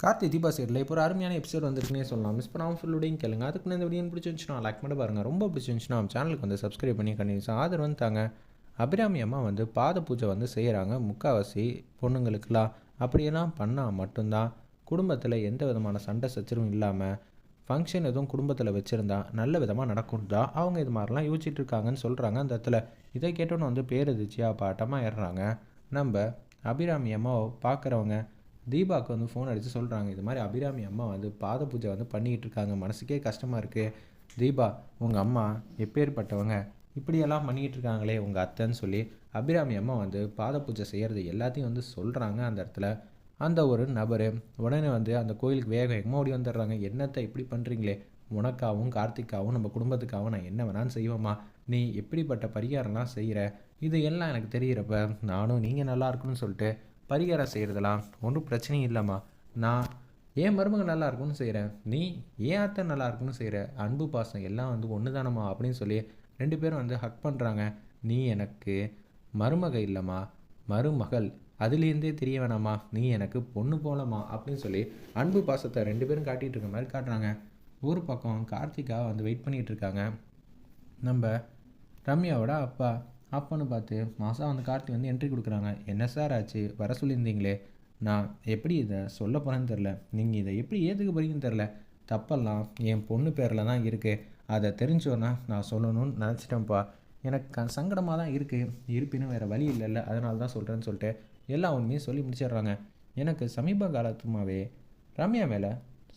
கார்த்தி தீபா சைடில் இப்போ ஒரு அருமையான எபிசோட் வந்திருக்குன்னே சொல்லலாம். மிஸ் பண்ணாமல் ஃபுல்லுடையும் கேளுங்க. அதுக்கு இந்த வீடியோ பிடிச்சிருந்துச்சுன்னா லைக் பண்ண பாருங்கள் ரொம்ப பிடிச்சிருந்துச்சுன்னா நம்ம சேனலுக்கு வந்து சப்ஸ்கிரைப் பண்ணி கண்டிப்பாக ஆதரவு வந்து தாங்க. அபிராமி அம்மா வந்து பாத பூஜை வந்து செய்கிறாங்க முக்கால்வாசி பொண்ணுங்களுக்கெல்லாம் அப்படியெல்லாம் பண்ணால் மட்டும்தான். குடும்பத்தில் எந்த விதமான சண்டை சச்சரவும் இல்லாமல் ஃபங்க்ஷன் எதுவும் குடும்பத்தில் வச்சுருந்தா நல்ல விதமாக நடக்கும் தான் அவங்க இது மாதிரிலாம் யோசிச்சுட்டு இருக்காங்கன்னு சொல்கிறாங்க அந்த இடத்துல இதை கேட்டோன்னு வந்து பேரதிச்சியாக பாட்டமாக ஏறுறாங்க. நம்ம அபிராமி அம்மாவை பார்க்குறவங்க தீபாவுக்கு வந்து ஃபோன் அடித்து சொல்கிறாங்க இது மாதிரி அபிராமி அம்மா வந்து பாத பூஜை வந்து பண்ணிக்கிட்டு இருக்காங்க மனசுக்கே கஷ்டமாக இருக்குது தீபா உங்கள் அம்மா எப்பேற்பட்டவங்க இப்படியெல்லாம் பண்ணிக்கிட்டு இருக்காங்களே உங்கள் அத்தைன்னு சொல்லி அபிராமி அம்மா வந்து பாத பூஜை செய்கிறது எல்லாத்தையும் வந்து சொல்கிறாங்க அந்த இடத்துல. அந்த ஒரு நபர் உடனே வந்து அந்த கோயிலுக்கு வேக வேகமாக ஓடி வந்துடுறாங்க. என்னத்தை இப்படி பண்ணுறீங்களே உனக்காகவும் கார்த்திக்காகவும் நம்ம குடும்பத்துக்காகவும் நான் என்ன வேணாலும் செய்வோமா நீ எப்படிப்பட்ட பரிகாரம்லாம் செய்கிற இது எல்லாம் எனக்கு தெரிகிறப்ப நானும் நீங்கள் நல்லா இருக்கணும்னு சொல்லிட்டு பரிகாரம் செய்கிறதெல்லாம் ஒன்றும் பிரச்சனையும் இல்லைம்மா. நான் ஏன் மருமக நல்லா இருக்கும்னு செய்கிறேன் நீ ஏன் அத்தை நல்லா இருக்கும்னு செய்கிற அன்பு பாசம் எல்லாம் வந்து ஒன்று தானம்மா அப்படின்னு சொல்லி ரெண்டு பேரும் வந்து ஹக் பண்ணுறாங்க நீ எனக்கு மருமக இல்லைம்மா. மருமகள். அதுலேருந்தே தெரிய வேணாமா நீ எனக்கு பொண்ணு போலமா அப்படின்னு சொல்லி அன்பு பாசத்தை ரெண்டு பேரும் காட்டிகிட்டு இருக்க மாதிரி காட்டுறாங்க. ஒரு பக்கம் கார்த்திகா வந்து வெயிட் பண்ணிகிட்டு இருக்காங்க. நம்ம ரம்யாவோட அப்பா. அப்போன்னு பார்த்து மாதம் வந்து கார்த்தி வந்து என்ட்ரி கொடுக்குறாங்க. என்ன சார் ஆச்சு? வர சொல்லியிருந்தீங்களே? நான் எப்படி இதை சொல்ல போகிறேன்னு தெரில நீங்கள் இதை எப்படி ஏற்றுக்க போகிறீங்கன்னு தெரில தப்பெல்லாம் என் பொண்ணு பேரில் தான் இருக்குது அதை தெரிஞ்சோன்னா நான் சொல்லணும்னு நினச்சிட்டேன்ப்பா. எனக்கு க சங்கடமாக தான் இருக்குது இருப்பினும் வேறு வழி இல்லைல்ல. அதனால தான் சொல்கிறேன்னு சொல்லிட்டு எல்லா உண்மையும் சொல்லி முடிச்சிடுறாங்க. எனக்கு சமீப காலத்துமாவே ரம்யா மேலே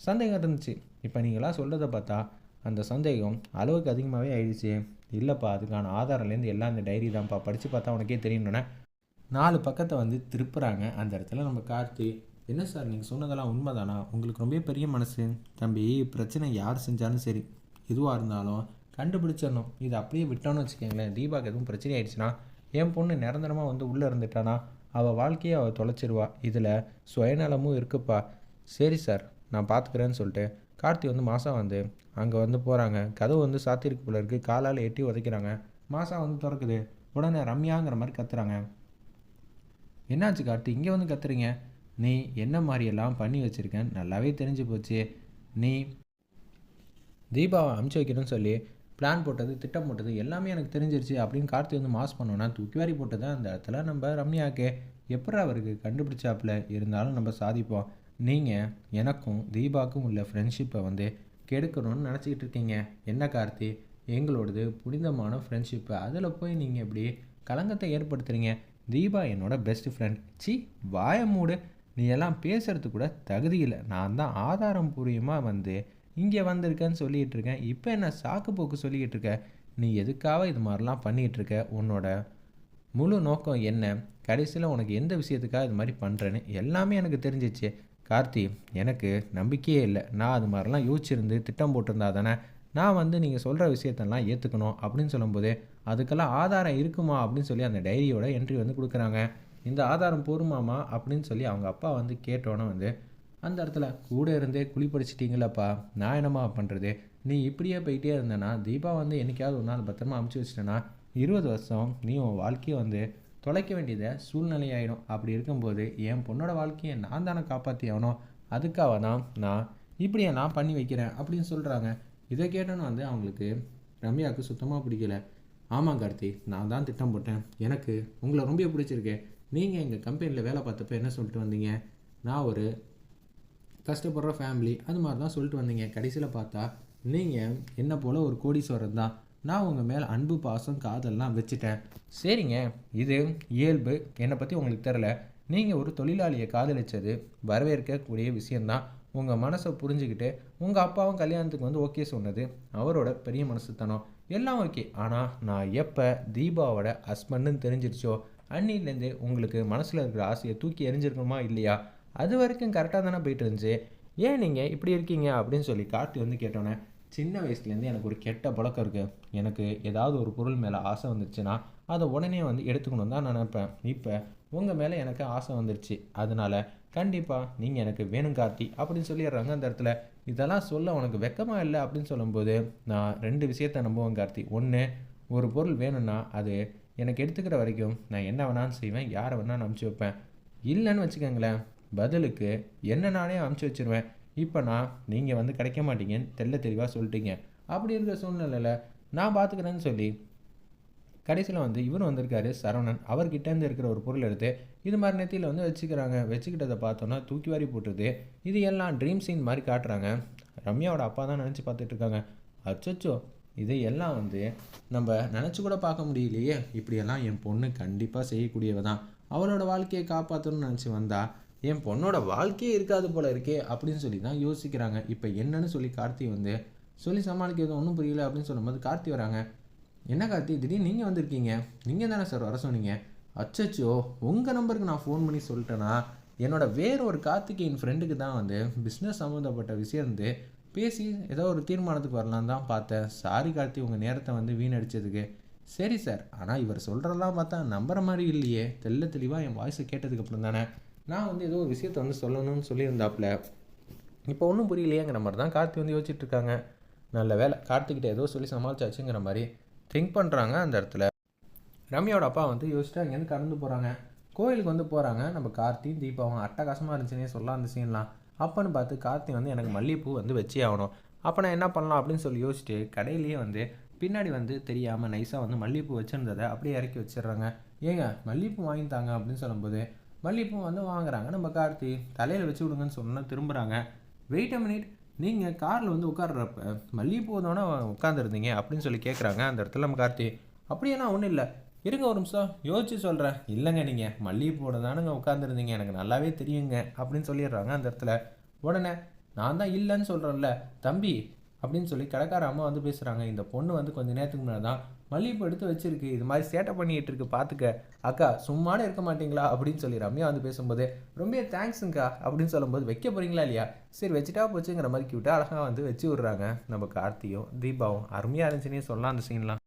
சந்தேகம் இருந்துச்சு. இப்போ நீங்களாம் சொல்கிறத பார்த்தா அந்த சந்தேகம் அளவுக்கு அதிகமாகவே ஆயிடுச்சு. இல்லைப்பா அதுக்கான ஆதாரம்லேருந்து எல்லாம் அந்த டைரி தான்ப்பா படித்து பார்த்தா உனக்கே தெரியணுன்னே நாலு பக்கத்தை வந்து திருப்புறாங்க அந்த இடத்துல நம்ம கார்த்தி. என்ன சார் நீங்கள் சொன்னதெல்லாம் உண்மைதானா? உங்களுக்கு ரொம்ப பெரிய மனசு. தம்பி பிரச்சனை யார் செஞ்சாலும் சரி. எதுவாக இருந்தாலும் கண்டுபிடிச்சிடணும். இது அப்படியே விட்டோன்னு வச்சுக்கோங்களேன். தீபாவுக்கு எதுவும் பிரச்சனை ஆயிடுச்சுன்னா என் பொண்ணு நிரந்தரமாக வந்து உள்ளே இருந்துட்டானா? அவள் வாழ்க்கையை அவள் தொலைச்சிருவா. இதில் சுயநலமும் இருக்குப்பா. சரி சார் நான் பார்த்துக்கிறேன்னு சொல்லிட்டு கார்த்தி வந்து மாசா வந்து அங்கே வந்து போகிறாங்க கதவு வந்து சாத்திருக்கு போல இருக்குது காலால் எட்டி உதைக்கிறாங்க. மாசா வந்து திறக்குது. உடனே ரம்யாங்கிற மாதிரி கத்துறாங்க. என்னாச்சு கார்த்தி? இங்கே வந்து கத்துறீங்க? நீ என்ன மாதிரியெல்லாம் பண்ணி வச்சுருக்கேன் நல்லாவே தெரிஞ்சு போச்சு. நீ தீபாவை அமுச்சு வைக்கணும்னு சொல்லி பிளான் போட்டது திட்டம் போட்டது எல்லாமே எனக்கு தெரிஞ்சிருச்சு அப்படின்னு கார்த்தி வந்து மாஸ் பண்ணோன்னா தூக்கி வாரி போட்டது அந்த இடத்துல. நம்ம ரம்யாவுக்கு எப்படி அவருக்கு கண்டுபிடிச்சாப்புல? இருந்தாலும் நம்ம சாதிப்போம். நீங்கள் எனக்கும் தீபாவுக்கும் உள்ள ஃப்ரெண்ட்ஷிப்பை வந்து கெடுக்கணும்னு நினச்சிக்கிட்டு இருக்கீங்க. என்ன கார்த்தி? எங்களோடது புனிதமான ஃப்ரெண்ட்ஷிப்பு அதில் போய் நீங்கள் இப்படி கலங்கத்தை ஏற்படுத்துகிறீங்க தீபா என்னோட பெஸ்ட் ஃப்ரெண்ட் சி வாய மூடு. நீ எல்லாம் பேசுகிறதுக்கு கூட தகுதி இல்லை. நான் தான் ஆதாரம் பூர்வமாக வந்து இங்கே வந்திருக்கேன்னு சொல்லிகிட்டு இருக்கேன். இப்போ என்ன சாக்கு போக்கு சொல்லிக்கிட்டு இருக்க? நீ எதுக்காக இது மாதிரிலாம் பண்ணிகிட்டு இருக்க? உன்னோட முழு நோக்கம் என்ன? கடைசியில் உனக்கு எந்த விஷயத்துக்காக இது மாதிரி பண்ணுறேன்னு எல்லாமே எனக்கு தெரிஞ்சிச்சு. கார்த்தி எனக்கு நம்பிக்கையே இல்லை. நான் அது மாதிரிலாம் யோசிச்சிருந்து திட்டம் போட்டிருந்தா தானே? நான் வந்து நீங்கள் சொல்கிற விஷயத்தெல்லாம் ஏற்றுக்கணும் அப்படின்னு சொல்லும்போது அதுக்கெல்லாம் ஆதாரம் இருக்குமா அப்படின்னு சொல்லி அந்த டைரியோட என்ட்ரி வந்து கொடுக்குறாங்க. இந்த ஆதாரம் போருமாமா அப்படின்னு சொல்லி அவங்க அப்பா வந்து கேட்டோன்னே வந்து அந்த இடத்துல கூட இருந்தே குளிப்படிச்சிட்டிங்களப்பா நான் என்னம்மா பண்ணுறது நீ இப்படியே போயிட்டே இருந்தேன்னா தீபா வந்து என்னைக்காவது ஒரு நாள் பத்திரமா அமுச்சு வச்சிட்டேன்னா இருபது வருஷம் நீ உன் வாழ்க்கையை வந்து தொலைக்க வேண்டியதை சூழ்நிலையாயிடும். அப்படி இருக்கும்போது என் பொண்ணோட வாழ்க்கையை நான் தானே காப்பாற்றி ஆகணும் அதுக்காக தான் நான் இப்படியே நான் பண்ணி வைக்கிறேன் அப்படின்னு சொல்கிறாங்க இதை கேட்டோன்னு வந்து அவங்களுக்கு ரம்யாவுக்கு சுத்தமாக பிடிக்கல. ஆமாம் கார்த்தி நான் தான் திட்டம் போட்டேன். எனக்கு உங்களை ரொம்ப பிடிச்சிருக்கு. நீங்கள் எங்கள் கம்பெனியில் வேலை பார்த்தப்ப என்ன சொல்லிட்டு வந்தீங்க? நான் ஒரு கஷ்டப்படுற ஃபேமிலி அது மாதிரி தான் சொல்லிட்டு வந்தீங்க. கடைசியில் பார்த்தா நீங்கள் என்ன போல் ஒரு கோடீஸ்வரர் தான். நான் உங்கள் மேலே அன்பு பாசம் காதல்லாம் வச்சுட்டேன். சரிங்க. இது இயல்பு. என்னை பற்றி உங்களுக்கு தெரில நீங்கள் ஒரு தொழிலாளியை காதலித்தது வரவேற்கக்கூடிய விஷயந்தான் உங்கள் மனசை புரிஞ்சுக்கிட்டு உங்கள் அப்பாவும் கல்யாணத்துக்கு வந்து ஓகே சொன்னது. அவரோட பெரிய மனசுத்தனம். எல்லாம் ஓகே ஆனால் நான் எப்போ தீபாவோட ஹஸ்பண்டுன்னு தெரிஞ்சிருச்சோ அன்னிலேருந்து உங்களுக்கு மனசில் இருக்கிற ஆசையை தூக்கி எரிஞ்சிருக்கணுமா இல்லையா? அது வரைக்கும் கரெக்டாக தானே போயிட்டு இருந்துச்சு. ஏன் நீங்கள் இப்படி இருக்கீங்க அப்படின்னு சொல்லி கார்த்தி வந்து கேட்டோன்னே சின்ன வயசுலேருந்து எனக்கு ஒரு கெட்ட பழக்கம் இருக்குது எனக்கு ஏதாவது ஒரு பொருள் மேலே ஆசை வந்துருச்சுன்னா அதை உடனே வந்து எடுத்துக்கணும் தான் நினைப்பேன். இப்போ உங்கள் மேலே எனக்கு ஆசை வந்துருச்சு. அதனால் கண்டிப்பாக நீங்கள் எனக்கு வேணும் கார்த்தி அப்படின்னு சொல்லிடுறாங்க அந்த இடத்துல. இதெல்லாம் சொல்ல உனக்கு வெக்கமாக இல்லை அப்படின்னு சொல்லும்போது நான் ரெண்டு விஷயத்தை நம்புவேன் கார்த்தி. ஒன்று ஒரு பொருள் வேணும்னா அது எனக்கு எடுத்துக்கிற வரைக்கும் நான் என்ன வேணாலும் செய்வேன் யாரை வேணாலும் அனுப்பிச்சி வைப்பேன். இல்லைன்னு வச்சுக்கோங்களேன் பதிலுக்கு என்ன நானே அனுப்பிச்சி வச்சிருவேன். இப்போ நான் நீங்கள் வந்து கிடைக்க மாட்டீங்கன்னு தெல்ல தெளிவாக சொல்லிட்டீங்க. அப்படி இருக்கிற சூழ்நிலையில் நான் பார்த்துக்கிறேன்னு சொல்லி கடைசியில் வந்து இவர் வந்திருக்காரு சரவணன். அவர்கிட்டேருந்து இருக்கிற ஒரு பொருள் எடுத்து இது மாதிரி நெத்தியில் வந்து வச்சுக்கிறாங்க. வச்சுக்கிட்டதை பார்த்தோன்னா தூக்கி வாரி போட்டுருது. இது எல்லாம் ட்ரீம் சீன் மாதிரி காட்டுறாங்க. ரம்யாவோட அப்பா தான் நினச்சி பார்த்துட்டு இருக்காங்க. இதை எல்லாம் வந்து நம்ம நினச்சி கூட பார்க்க முடியலையே. இப்படியெல்லாம் என் பொண்ணு கண்டிப்பாக செய்யக்கூடியவ தான் அவளோட வாழ்க்கையை காப்பாற்றணும்னு நினச்சி வந்தால் என் பொண்ணோட வாழ்க்கையே இருக்காது போல இருக்கே அப்படின்னு சொல்லி தான் யோசிக்கிறாங்க. இப்போ என்னன்னு சொல்லி கார்த்தி வந்து சொல்லி சமாளிக்க எதுவும் ஒன்றும் புரியல அப்படின்னு சொல்லும்போது கார்த்தி வராங்க. என்ன கார்த்தி? திடீர்னு நீங்கள் வந்திருக்கீங்க. நீங்கள் தானே சார் வர சொன்னீங்க? அச்சச்சோ உங்கள் நம்பருக்கு நான் ஃபோன் பண்ணி சொல்லிட்டேன்னா என்னோட வேறு ஒரு கார்த்திகேயன் ஃப்ரெண்டுக்கு தான் வந்து பிஸ்னஸ் சம்மந்தப்பட்ட விஷயம் வந்து பேசி ஏதோ ஒரு தீர்மானத்துக்கு வரலான்னு தான் பார்த்தேன். சாரி கார்த்தி உங்கள் நேரத்தை வந்து வீணடிச்சதுக்கு. சரி சார் ஆனால் இவர் சொல்கிறதெல்லாம் பார்த்தா நம்புற மாதிரி இல்லையே. தெள்ள தெளிவாக என் வாய்ஸை கேட்டதுக்கப்புறம் தானே? நான் வந்து ஏதோ ஒரு விஷயத்தை வந்து சொல்லணும்னு சொல்லியிருந்தாப்புல இப்போ ஒன்றும் புரியலையேங்கிற மாதிரி தான் கார்த்தி வந்து யோசிச்சுட்டு இருக்காங்க நல்ல வேலை. கார்த்திகிட்ட ஏதோ சொல்லி சமாளிச்சாச்சுங்கிற மாதிரி திங்க் பண்ணுறாங்க அந்த இடத்துல. ரம்யாவோட அப்பா வந்து யோசிச்சுட்டு அங்கேருந்து கடந்து போகிறாங்க கோயிலுக்கு வந்து போகிறாங்க நம்ம கார்த்தி தீபாவும் அட்டகாசமாக இருந்துச்சுன்னே சொல்லலாம் அந்த சீன்லாம் அப்போன்னு பார்த்து கார்த்தி வந்து எனக்கு மல்லிகைப்பூ வந்து வச்சே ஆகணும். அப்போ நான் என்ன பண்ணலாம் அப்படின்னு சொல்லி யோசிச்சுட்டு கடையிலேயே வந்து பின்னாடி வந்து தெரியாமல் நைஸாக வந்து மல்லிகைப்பூ வச்சுருந்ததை அப்படியே இறக்கி வச்சிடுறாங்க. ஏங்க மல்லிகைப்பூ வாங்கி தாங்க அப்படின்னு சொல்லும்போது மல்லிகைப்பூ வந்து வாங்குறாங்க. நம்ம கார்த்தி தலையில் வச்சு விடுங்கன்னு சொன்னால் திரும்புகிறாங்க வெயிட் அ மினிட் நீங்கள் காரில் வந்து உட்கார்றப்ப மல்லிகைப்பூ தானே உட்காந்துருந்தீங்க அப்படின்னு சொல்லி கேட்குறாங்க அந்த இடத்துல நம்ம கார்த்தி. அப்படியேனா ஒன்றும் இல்லை. இருங்க ஒரு நிமிஷம். யோசிச்சு சொல்கிறேன் இல்லைங்க நீங்கள் மல்லிகைப்பூட தானுங்க உட்காந்துருந்தீங்க எனக்கு நல்லாவே தெரியுங்க அப்படின்னு சொல்லிடுறாங்க அந்த இடத்துல. உடனே நான் தான் இல்லைன்னு சொல்கிறேன்ல தம்பி அப்படின்னு சொல்லி கடைக்கார அம்மா வந்து பேசுகிறாங்க இந்த பொண்ணு வந்து கொஞ்சம் நேரத்துக்கு முன்னாடி தான் மல்லிகைப்பூ எடுத்து வச்சிருக்கு. இது மாதிரி சேட்டை பண்ணிட்டு இருக்கு பார்த்துக்க அக்கா சும்மானே இருக்க மாட்டீங்களா? அப்படின்னு சொல்லி ரம்யா வந்து பேசும்போது ரொம்ப தேங்க்ஸுங்க்கா அப்படின்னு சொல்லும்போது வைக்க போறீங்களா இல்லையா? சரி வச்சுட்டா போச்சுங்கிற மாதிரி கிவிட்டா அழகாக வந்து வச்சு விட்றாங்க நம்ம கார்த்தியும் தீபாவும். அருமையாக இருந்துச்சுன்னே சொல்லலாம் அந்த சீன்லாம்